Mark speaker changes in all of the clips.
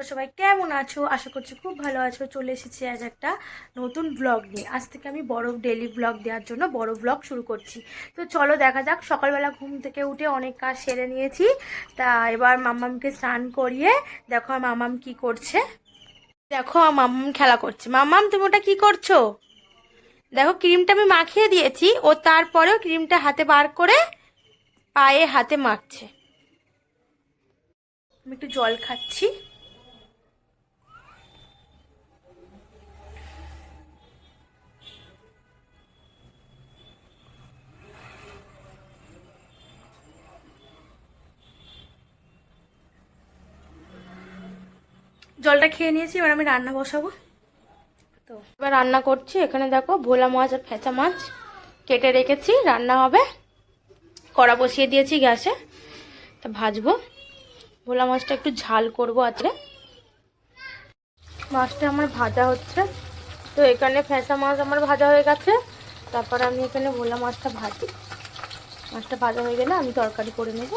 Speaker 1: তোমরা সবাই কেমন আছো? আশা করছি খুব ভালো আছো। চলে এসেছি আজ একটা নতুন ব্লগ নিয়ে। আজ থেকে আমি বড় ডেলি ব্লগ দেওয়ার জন্য বড় ব্লগ শুরু করছি। তো চলো দেখা যাক, সকালবেলা ঘুম থেকে উঠে অনেক কাজ সেরে নিয়েছি। তা এবার মাম্মামকে স্নান করিয়ে দেখো মাম্মাম কি করছে। দেখো মাম্মাম খেলা করছে। মাম্মাম, তুমি ওটা কি করছ? দেখো, ক্রিমটা আমি মাখিয়ে দিয়েছি। ও তারপরেও ক্রিমটা হাতে বার করে পায়ে হাতে মাখছে। আমি একটু জল খাচ্ছি। জলটা খেয়ে নিয়েছি, এবার আমি রান্না বসাবো। তো এবার রান্না করছি, এখানে দেখো ভোলা মাছ আর ফেঁচা মাছ কেটে রেখেছি, রান্না হবে। কড়া বসিয়ে দিয়েছি গ্যাসে, তা ভাজবো। ভোলা মাছটা একটু ঝাল করব আজকে। মাছটা আমার ভাজা হচ্ছে। তো এখানে ফেঁসা মাছ আমার ভাজা হয়ে গেছে, তারপর আমি এখানে ভোলা মাছটা ভাজি। মাছটা ভাজা হয়ে গেলে আমি তরকারি করে নেব।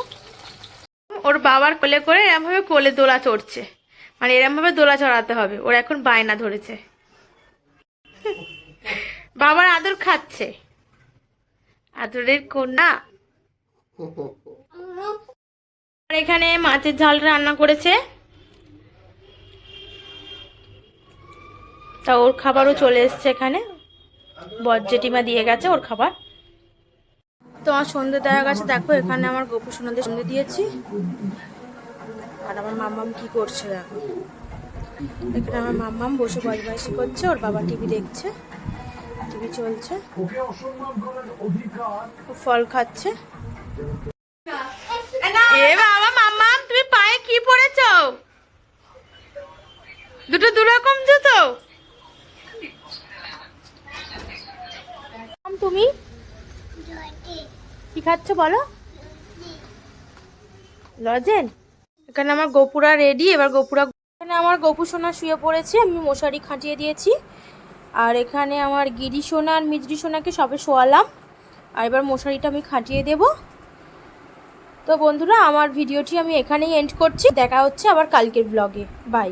Speaker 1: ওর বাবার কোলে করে এরমভাবে কোলে দোলা চড়ছে। মানে এরমভাবে দোলা চড়াতে হবে। ওর এখন বায়না ধরেছে। বাবার আদর খাচ্ছে। আদরের কন্যা। আর এখানে মাছের ঝাল রান্না করেছে। তা ওর খাবারও চলে এসছে এখানে। বজ্জেটিমা দিয়ে গেছে ওর খাবার। তো আমার সন্ধে দেওয়া গেছে দেখো এখানে আমার গোপু সোনাদের সন্ধে দিয়েছি। আর আমার মাম্মাম কি করছে দেখো। এখানে আমার মাম্মাম বসে বজবাইশি করছে, ওর বাবা টিভি দেখছে, টিভি চলছে। ফল খাচ্ছে। এ বাবা মাম্মাম, তুমি পায়ে কি পরেছো দুটো দু রকম জুতো তুমি? কি খাচ্ছ বলো? লজেন? এখানে আমার গোপুরা রেডি এবার গোপুরা এখানে আমার গোপু সোনা শুয়ে পড়েছে, আমি মশারি খাটিয়ে দিয়েছি। আর এখানে আমার গিরি সোনা আর মিজরি সোনাকে সবে শোয়ালাম। আর এবার মশারিটা আমি খাটিয়ে দেব। তো বন্ধুরা, আমার ভিডিওটি আমি এখানেই এন্ড করছি। দেখা হচ্ছে আবার কালকের ব্লগে বাই